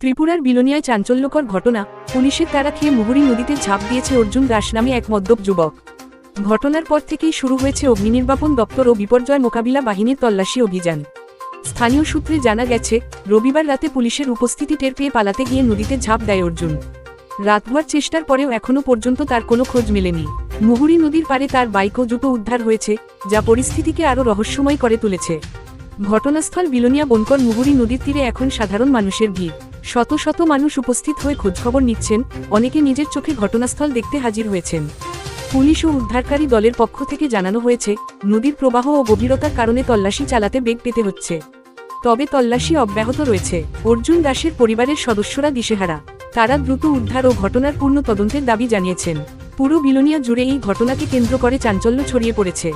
ত্রিপুরার বিলোনিয়ায় চাঞ্চল্যকর ঘটনা, পুলিশের তারা খেয়ে মুহুরী নদীতে ঝাঁপ দিয়েছে অর্জুন দাস নামে এক মদ্যপ যুবক। ঘটনার পর থেকেই শুরু হয়েছে অগ্নিনির্বাপন দপ্তর ও বিপর্যয় মোকাবিলা বাহিনীর তল্লাশি অভিযান। স্থানীয় সূত্রে জানা গেছে, রবিবার রাতে পুলিশের উপস্থিতি টের পেয়ে পালাতে গিয়ে নদীতে ঝাঁপ দেয় অর্জুন। রাতভর চেষ্টার পরেও এখনও পর্যন্ত তার কোনো খোঁজ মেলেনি। মুহুরী নদীর পারে তার বাইক ও জুতো উদ্ধার হয়েছে, যা পরিস্থিতিকে আরও রহস্যময় করে তুলেছে। ঘটনাস্থল বিলোনিয়া বনকর মুহুরী নদীর তীরে এখন সাধারণ মানুষের ভিড়। শত শত মানুষ উপস্থিত হয়ে খোঁজখবর নিচ্ছেন, অনেকে নিজের চোখে ঘটনাস্থল দেখতে হাজির হয়েছেন। পুলিশ ও উদ্ধারকারী দলের পক্ষ থেকে জানানো হয়েছে, নদীর প্রবাহ ও গভীরতার কারণে তল্লাশি চালাতে বেগ পেতে হচ্ছে। তবে তল্লাশি অব্যাহত রয়েছে। অর্জুন দাসের পরিবারের সদস্যরা দিশেহারা। তারা দ্রুত উদ্ধার ও ঘটনার পূর্ণ তদন্তের দাবি জানিয়েছেন। পুরো বিলোনিয়া জুড়ে এই ঘটনাকে কেন্দ্র করে চাঞ্চল্য ছড়িয়ে পড়েছে।